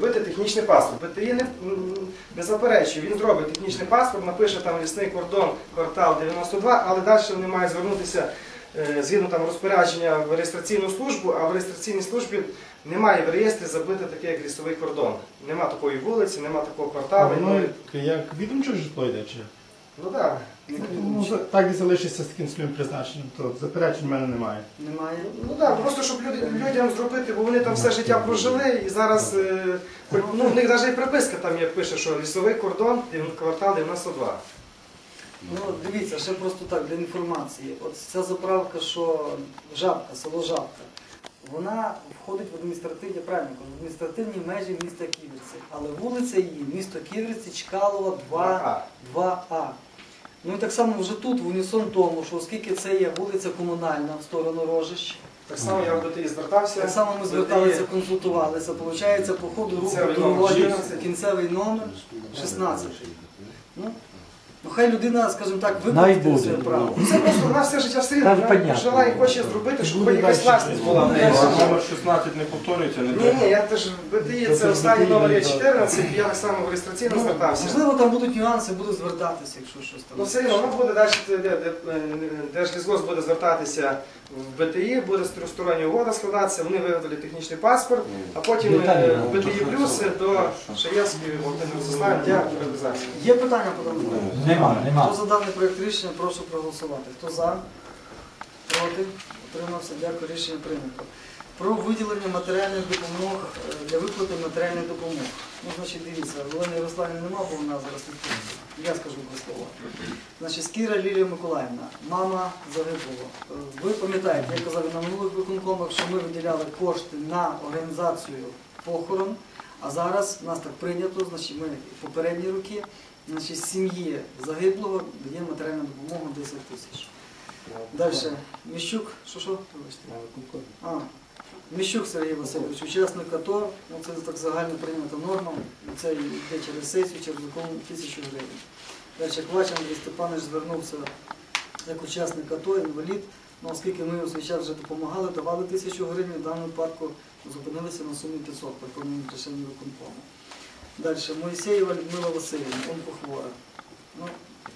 Робити технічний паспорт. БТІ не, не заперечує, він зробить технічний паспорт, напише там лісний кордон, квартал 92, але далі вони мають звернутися е, згідно там розпорядження в реєстраційну службу, а в реєстраційній службі немає в реєстрі забити таке як лісовий кордон. Нема такої вулиці, нема такого кварталу. воно як відомче житло йде чи? Ну так. Ну, за- так і залишиться з таким своїм призначенням, то заперечень в мене немає. Немає. Ну так, просто щоб люди, людям зробити, бо вони там все життя прожили і зараз, е, ну, в них навіть і приписка там є, пише, що лісовий кордон, квартал 92. Ну, дивіться, ще просто так, для інформації. От ця заправка, що жабка, село Жабка, вона входить в адміністративні, правильно кажу, в адміністративні межі міста Ківерці. Але вулиця її, місто Ківерці, Чкалова 2, 2А. Ну і так само вже тут, в унісон тому, що оскільки це є вулиця комунальна в сторону Рожищ, Так само я до тебе звертався. так само ми зверталися, консультувалися. Получається, по ходу руху Кінцевий номер дорогою 16. кінцевий номер 16. Ну, ну хай людина, скажімо так, виконує своє право. Це просто вона все життя все Та ж рівно понятно. жила і хоче зробити, щоб хоч якась власність була в неї. Номер 16 не повторюється, не Ні, треба. ні, я теж БТІ, це останній номер є 14, я так само в реєстраційно Ну, звертався. можливо, там будуть нюанси, буду звертатися, якщо щось там. Ну все рівно, воно буде далі, де- де- Держлісгосп буде звертатися в БТІ, буде тристороння угода складатися, вони виготовлять технічний паспорт, а потім е, в БТІ плюс до Шаєвської Володимир Ростиславівни для приватизації. Є питання по даному проекту? Нема, Хто за даний проект рішення, прошу проголосувати. Хто за? Проти? Утримався. Дякую, рішення прийнято. Про виділення матеріальних допомог е, для виплати матеріальних допомог. Ну, значить, дивіться, Олени Ярославівни нема, бо вона зараз відповідає. Я скажу два слова. Значить, Скіра Лілія Миколаївна, мама загиблого. Е, Ви пам'ятаєте, я казав на минулих виконкомах, що ми виділяли кошти на організацію похорон, а зараз нас так прийнято, значить, ми попередні роки, значить, сім'ї загиблого дає матеріальну допомогу 10 тисяч. Далі, Міщук, що що? А, Міщук Сергій Васильович, учасник АТО, ну це так загально прийнята норма, це йде через сесію, через закон тисячу гривень. Далі Квач Андрій Степанович звернувся як учасник АТО, інвалід, ну, оскільки ми у свій час вже допомагали, давали тисячу гривень, в даному випадку зупинилися на сумі 500 по виконкому. Далі, Моїсеєва Людмила Васильівна, онкохвора. Ну,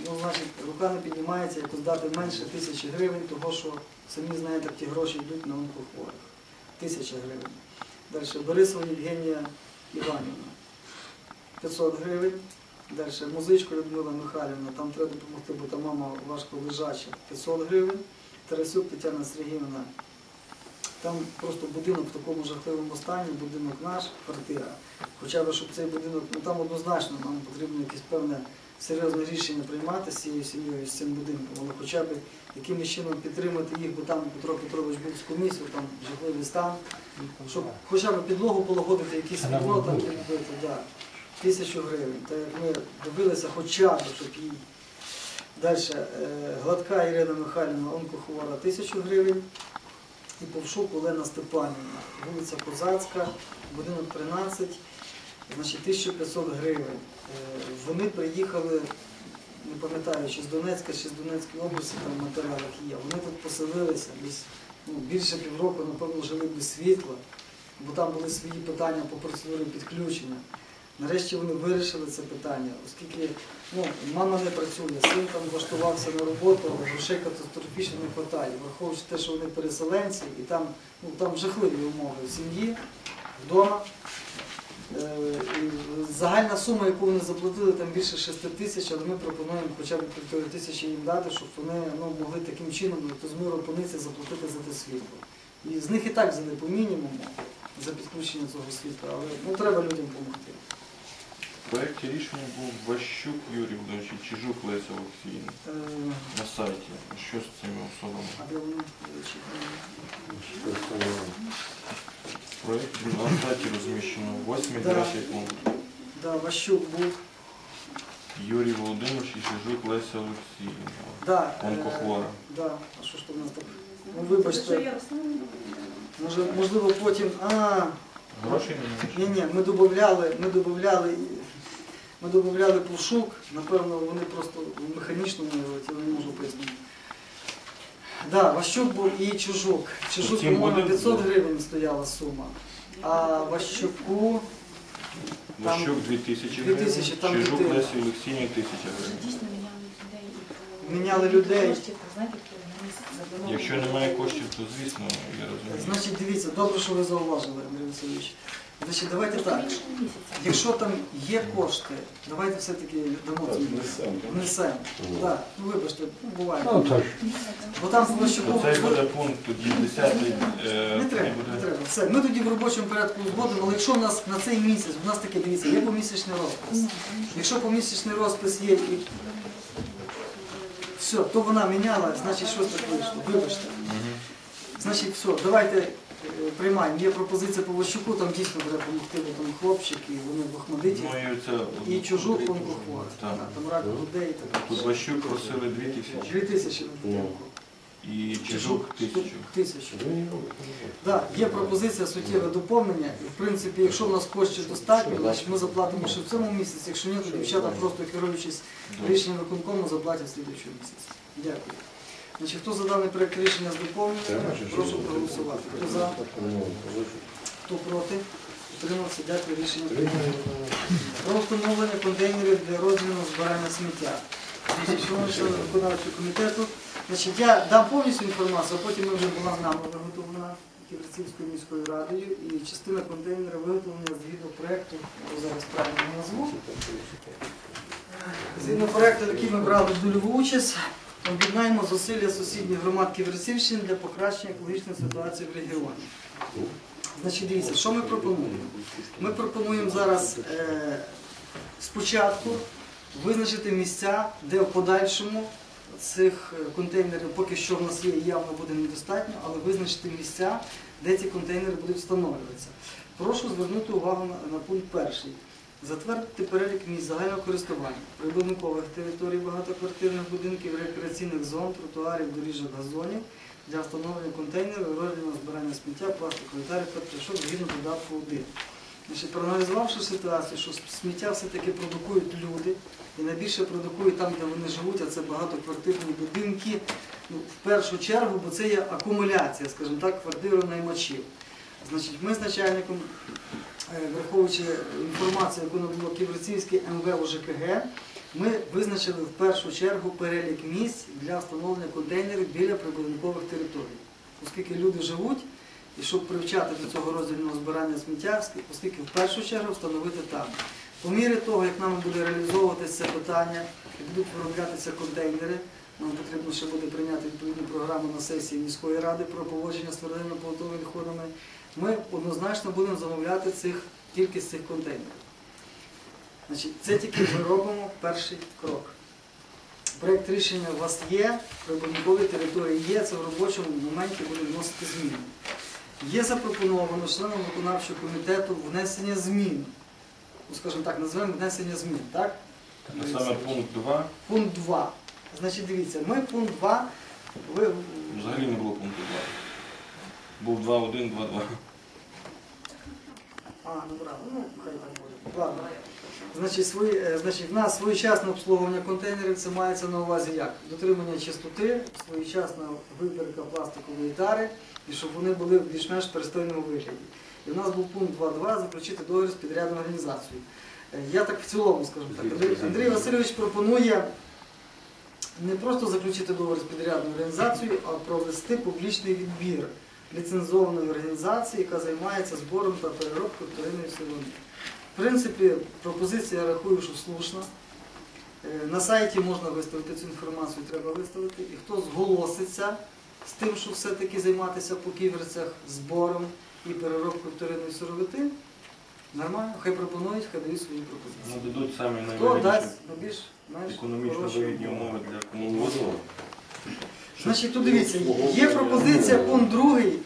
ну, значить, рука не піднімається, якось дати менше тисячі гривень, того що самі знаєте, ті гроші йдуть на онкохворих. Тисяча гривень. Далі Борисова Євгенія Іванівна. 500 гривень. Далі музичка Людмила Михайлівна, там треба допомогти, бо там мама важко лежача. 500 гривень. Тарасюк Тетяна Сергіївна. Там просто будинок в такому жахливому стані, будинок наш, квартира. Хоча б, щоб цей будинок, ну там однозначно нам потрібно якесь певне серйозне рішення приймати з цією сім'єю, з цим будинком, але хоча б якимось чином підтримати їх, бо там Петро Петрович був з комісією, там жахливий стан, щоб хоча б підлогу полагодити, якісь вікно там буде. відбити, да. тисячу гривень. Так як ми добилися хоча б, щоб їй. Далі, Гладка Ірина Михайлівна, онкохвора, тисячу гривень. І Повшук Олена Степанівна, вулиця Козацька, будинок 13, значить 1500 гривень. Е, Вони приїхали, не пам'ятаю, чи з Донецька, чи з Донецької області, там в матеріалах є. Вони тут поселилися ну, більше півроку, напевно, жили без світла, бо там були свої питання по процедурі підключення. Нарешті вони вирішили це питання, оскільки ну, мама не працює, син там влаштувався на роботу, але грошей катастрофічно не вистачає, враховуючи те, що вони переселенці, і там, ну, там жахливі умови в сім'ї, вдома. Е, Загальна сума, яку вони заплатили, там більше 6 тисяч, але ми пропонуємо хоча б півтори тисячі їм дати, щоб вони ну, могли таким чином то з миру заплатити за те світло. І з них і так взяли по мінімуму за підключення цього світла, але ну, треба людям допомогти. В проєкті рішення був Ващук Юрій Володимирович і Чижук Леся Олексіївна Е, на сайті. Що з цими особами? В проєкті на сайті розміщено 8 Да. 9 пункт. Да, Ващук був. Юрій Володимирович і Чижук Леся Олексіївна. Да, е, Онкохвора. Да. А що ж то в нас так? Ну вибачте, може, можливо потім. А, Грошей не ні, ні, ми додавали, ми додавали, ми додавали пушук, напевно, вони просто в механічному я не можу пояснити. Да, Ващук був і Чужук. Чужук, Потім по-моєму, 500 гривень стояла сума. А Ващуку Там Ващук 2000 2000, гривень, там Чижук дитина. Лесі Олексійні 1000 гривень. Міняли людей. Якщо немає коштів, то звісно, я розумію. Значить, дивіться, добре, що ви зауважили, Андрій Васильович. Значить, давайте так. Якщо там є кошти, давайте все-таки дамо ці внесемо. Так, ну вибачте, ну буває. Бо там було ще цей буде пункт тоді 10 е, Не треба, не треба. Все, ми тоді в робочому порядку узгодимо, але якщо в нас на цей місяць, у нас таке дивіться, є помісячний розпис. Ну, що Якщо помісячний розпис є і все, то вона міняла, значить щось так вийшло. Вибачте. Значить, все, давайте е, приймаємо. Є пропозиція по Ващуку, там дійсно треба допомогти, бо там хлопчик, і вони в Охмадиті. Ну і І чужу онкохворих. Так. Там рак грудей і так. Тут Ващук просили 2000 Дві тисячі на підтримку. і Чижук 1000. Тисячу. Так, є пропозиція суттєве доповнення. І, в принципі, якщо в нас коштів достатньо, значить ми заплатимо ще в цьому місяці. Якщо ні, то дівчата просто керуючись рішенням виконкому заплатять в слідуючому місяці. Дякую. Значить, хто за даний проект рішення з доповненням, прошу проголосувати. Хто за, хто проти? Утримався, дякую, рішення прийнято. Про встановлення контейнерів для розділу збирання сміття. Виконавчого комітету, значить, я дам повністю інформацію, а потім ми вже була нами виготовлена Ківерцівською міською радою і частина контейнера виготовлена згідно проєкту, я зараз правильно назву. Згідно проєкту, який ми брали дольову участь, об'єднаємо зусилля сусідніх громад Ківерцівщини для покращення екологічної ситуації в регіоні. Значить, дивіться, що ми пропонуємо? Ми пропонуємо зараз е, спочатку визначити місця, де в подальшому цих е, контейнерів поки що в нас є явно буде недостатньо, але визначити місця, де ці контейнери будуть встановлюватися. Прошу звернути увагу на, на пункт перший. Затвердити перелік місць загального користування, прибудинкових територій багатоквартирних будинків, рекреаційних зон, тротуарів, доріжок, газонів для встановлення контейнерів, розгляду збирання сміття, пластикових тарів та пляшок згідно додатку 1. Значить, проаналізувавши ситуацію, що сміття все-таки продукують люди, і найбільше продукують там, де вони живуть, а це багатоквартирні будинки, ну, в першу чергу, бо це є акумуляція, скажімо так, квартиронаймачів. Значить, ми з начальником, враховуючи інформацію, яку надало Ківерцівське МВ УЖКГ, ми визначили в першу чергу перелік місць для встановлення контейнерів біля прибудинкових територій. Оскільки люди живуть, і щоб привчати до цього роздільного збирання сміття, оскільки в першу чергу встановити там. По мірі того, як нам буде реалізовуватися питання, і будуть вироблятися контейнери, нам потрібно ще буде прийняти відповідну програму на сесії міської ради про поводження з твердими побутовими відходами. Ми однозначно будемо замовляти цих, кількість цих контейнерів. Значить, це тільки ми робимо перший крок. Проєкт рішення у вас є, прибудинкові території є, це в робочому моменті буде вносити зміни. Є запропоновано членом виконавчого комітету внесення змін. Ну, скажімо так, називаємо внесення змін, так? А саме пункт 2, Пункт 2. Значить, дивіться, ми пункт 2, ви, взагалі не було пункту 2. Був 2.1, 2.2. А, ну правда, ну хай так буде. Ладно. Значить, свої, е, значить, в нас своєчасне обслуговування контейнерів це мається на увазі як? Дотримання чистоти, своєчасна вибірка пластикової тари, і щоб вони були в більш-менш перестойному вигляді. І в нас був пункт 2.2 заключити договір з підрядною організацією. Е, Я так в цілому скажу так. Андрій Васильович пропонує не просто заключити договір з підрядною організацією, а провести публічний відбір ліцензованої організації, яка займається збором та переробкою вторинної сировини. В принципі, пропозиція я рахую, що слушна. Е, На сайті можна виставити цю інформацію, треба виставити. І хто зголоситься з тим, що все-таки займатися по ківерцях збором і переробкою вторинної сировини, нормально, хай пропонують, хай дають свої пропозиції. Нададуть самі Хто дасть найбільш менш економічно вигідні умови? для комунводу. Значить, тут дивіться, є пропозиція пункт другий е,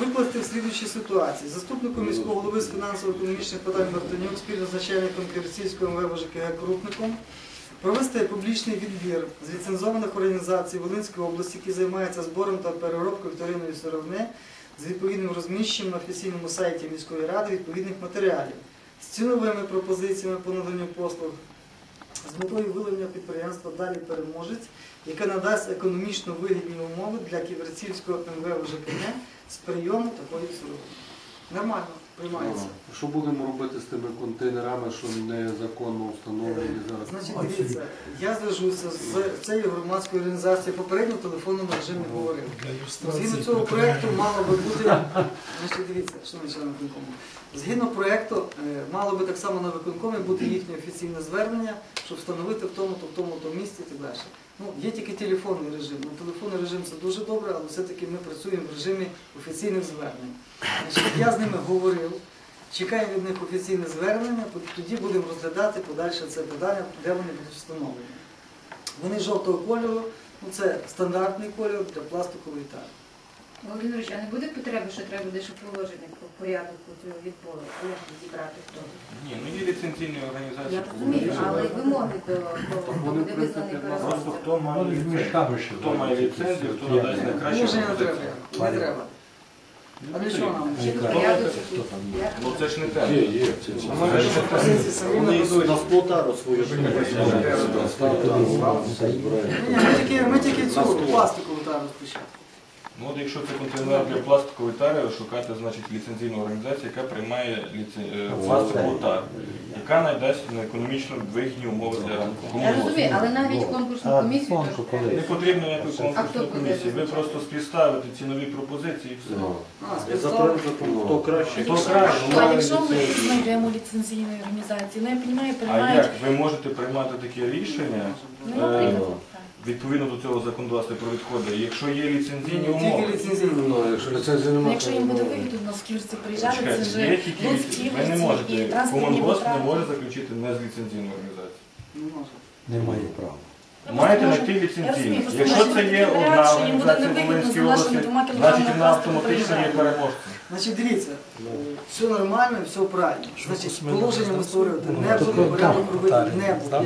викласти в слідуючій ситуації. Заступником міського голови з фінансово-економічних питань Мартинюк спільно з начальником Ківерцівського МВ ЖКГ Крупником провести публічний відбір з ліцензованих організацій Волинської області, які займаються збором та переробкою вторинної сировини з відповідним розміщенням на офіційному сайті міської ради відповідних матеріалів з ціновими пропозиціями по наданню послуг з метою виявлення підприємства далі переможець, яке надасть економічно вигідні умови для ківерцівського МВ ЖКГ з прийому такої сировини. Нормально. Приймається. Що будемо робити з тими контейнерами, що незаконно встановлені зараз? Значить, дивіться, я зв'яжуся з цією громадською організацією, попередньо в телефонному режимі говорив. Згідно цього проєкту мало би бути, значить, дивіться, шановні члени виконкому, згідно проєкту е, мало би так само на виконкомі бути їхнє офіційне звернення, щоб встановити в тому-то, в тому-то місці і так далі. Ну, є тільки телефонний режим. Ну, телефонний режим це дуже добре, але все-таки ми працюємо в режимі офіційних звернень. Я з ними говорив, чекаємо від них офіційне звернення, тоді будемо розглядати подальше це питання, де вони будуть встановлені. Вони жовтого кольору, ну це стандартний кольор для пластикової тари. Володимирович, а не буде потреби, що треба буде, щоб положення про порядок цього відбору, як зібрати хто? Ні, ну є ліцензійні організації. Я розумію, але вимоги до того, хто буде визнаний Просто переможцем. хто має ліцензію, хто має ліцензію, хто надасть найкраще. Положення не треба. Не треба. А для чого нам? Чи до чи як? Ну це ж не те. Є, є. Це ж не те. Позиції самі нададуть. на сплотару свою Ні, ми тільки, ми тільки цю пластикову тару спочатку. Ну от якщо це контейнер для пластикової тари, шукати значить ліцензійну організацію, яка приймає ліце- е, пластикову тару, яка надасть на економічно вигідні умови для Я розумію, але навіть конкурсну комісію теж Не потрібно ніякої А хто конкурсної комісії. Ви просто співставите цінові пропозиції і все. А, За спецставки. принципом, хто краще. Хто краще? Ну, а якщо ми знайдемо ліцензійної організації, ну я розумію, А приймають, як? ви можете приймати таке рішення? Ну, е, наприклад, відповідно до цього законодавства про відходи, якщо є ліцензійні Тільки умови? ліцензійні. умови, якщо ліцензії ну, немає, якщо їм буде вигідно, у нас в Ківерці приїжджали, це Чекайте, ж є тільки ліцензії. Ви не можете, комунгосп не може заключити не з ліцензійної організації. Не може. Немає права. Ну, Маєте ліцензійну. розумію, просто Якщо це є одна організація в Волинській області, значить вона автоматично є переможцем. Значить, дивіться, все нормально, все правильно. Значить, положення ми створювати не будемо, порядок робити не будемо.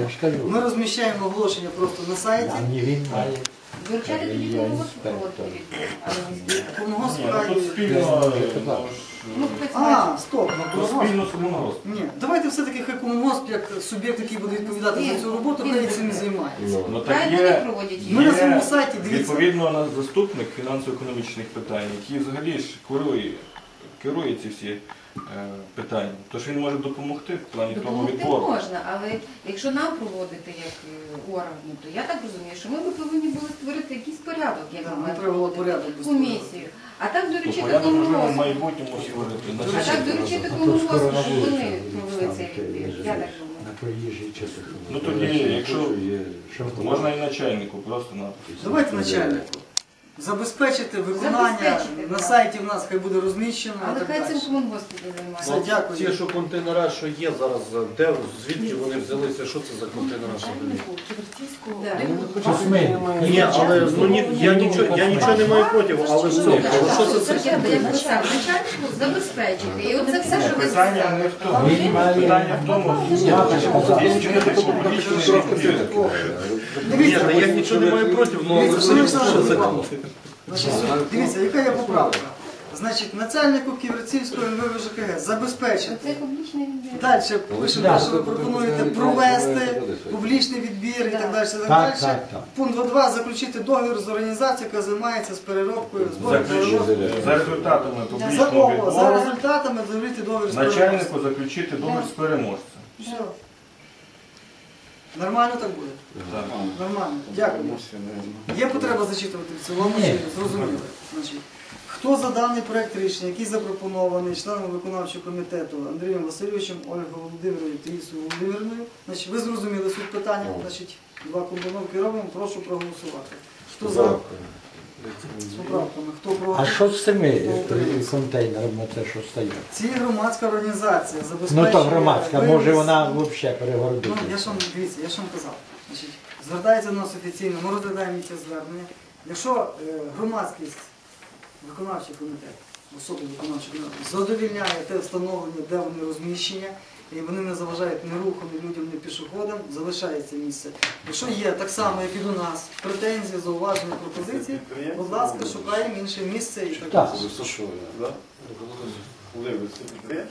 Ми розміщаємо оголошення просто на сайті. Вивчати тоді Я конкурс інспектор. проводити ну ну, Ну, хтось А, стоп, на комунгосп. спільно. Ні, давайте все-таки хай комунгосп, як суб'єкт, який буде відповідати за цю роботу, хай цим і займається. Ну так Хай є, проводять її. Ми на своєму сайті, дивіться. відповідно, на заступник фінансово-економічних питань, який взагалі ж керує, керує ці всі е, питання. Тож він може допомогти в плані того Допомогти відбору. можна, але якщо нам проводити як е, орган, то я так розумію, що ми би повинні були створити якийсь порядок, як Так, ми треба було порядок комісію. А так То доручити порядок можливо в майбутньому створити. А так доручити А то комунгоспу, щоб вони провели цей відбір. Я так думаю. На проїжджій частині. Ну тоді, якщо Що можна і начальнику, просто на Давайте начальнику. Забезпечити виконання Забезпечити, на так. сайті в нас хай буде розміщено. і Але так хай далі. цим комунгосп буде Все, дякую. Ті, що контейнера, що є зараз, де, звідки вони взялися, що це за контейнера Да. Це. Ні, але ну, ні, я нічого, я нічого не маю проти, але. Але що це Це за я я писав начальнику забезпечити. І оце все, що ви питання не в тому. Питання в тому. Ні, та я нічого не маю проти, ну але все, що це це Значить, дивіться, яка є поправка. Значить, начальнику Ківерцівського МВВ ЖКГ забезпечити. Це публічний відбір. Далі пишемо, що ви пропонуєте провести публічний відбір і так далі. і Так, Так, далі. так, так. Пункт 2.2. Заключити договір з організацією, яка займається з переробкою збором переробки. за результатами За публічного кого? За відбору результатами заключити договір з переробкою. начальнику заключити договір з переможцем. Все. Нормально так буде? Нормально. Нормально. Дякую. Є потреба зачитувати в цілому? Чи Зрозуміло. Значить, хто за даний проект рішення, який запропонований членом виконавчого комітету Андрієм Васильовичем, Ольгою Володимирівною та Ісою Володимирівною, значить, ви зрозуміли суть питання, значить, два компоновки робимо, прошу проголосувати. Хто за з хто проти? А що з цими е, контейнерами, це що стоять? Ці громадська організація забезпечує... Ну то громадська, може вона взагалі перегородить. Ну, я ж вам дивіться, я ж вам казав. Значить, звертається до нас офіційно, ми розглядаємо це звернення. Якщо е, громадськість, виконавчий комітет, особи виконавчого комітету задовільняє те встановлення, де вони розміщення, і вони не заважають ні рухом, ні людям, ні пішоходам, залишається місце. Якщо є так само, як і до нас, претензії, зауваження, пропозиції, будь ласка, шукаємо інше місце і так Так. далі.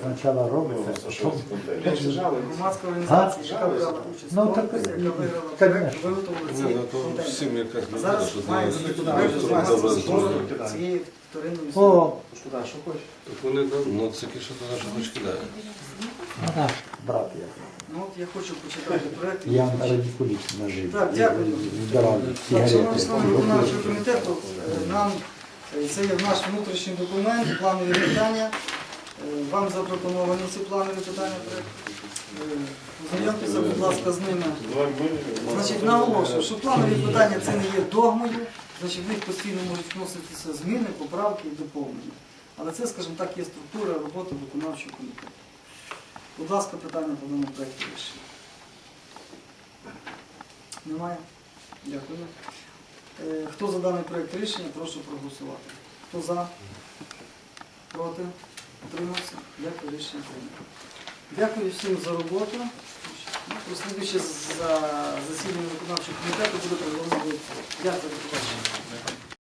Спочатку робиться, а потім Опять же, Громадська організація, яка брала участь Ну, в так, яка виграла проект, конечно. ці Ні, ну, контейнери. всім якась людина, Зараз займатися збором цієї вторинної О, Куди, що хочеш? Так вони, ну, це що туди, хоч кидають. брат я. Ну от я хочу почитати проект. Я радикуліт нажив. Так, дякую. Так, шановні сигарети. члени виконавчого комітету, е, нам це є наш внутрішній документ, планові питання. Е, Вам запропоновані ці планові питання. Е, будь ласка, з ними. Значить, наголошую, що планові питання це не є догмою, значить в них постійно можуть вноситися зміни, поправки і доповнення. Але це, скажімо так, є структура роботи виконавчого комітету. Будь ласка, питання по даному проєкту рішення. Немає? Дякую. Е, Хто за даний проєкт рішення, прошу проголосувати. Хто за? Проти? Утримався? Дякую, рішення прийнято. Дякую всім за роботу. Прослідуючи за засіданням виконавчого комітету буде проголосувати. Дякую, до побачення.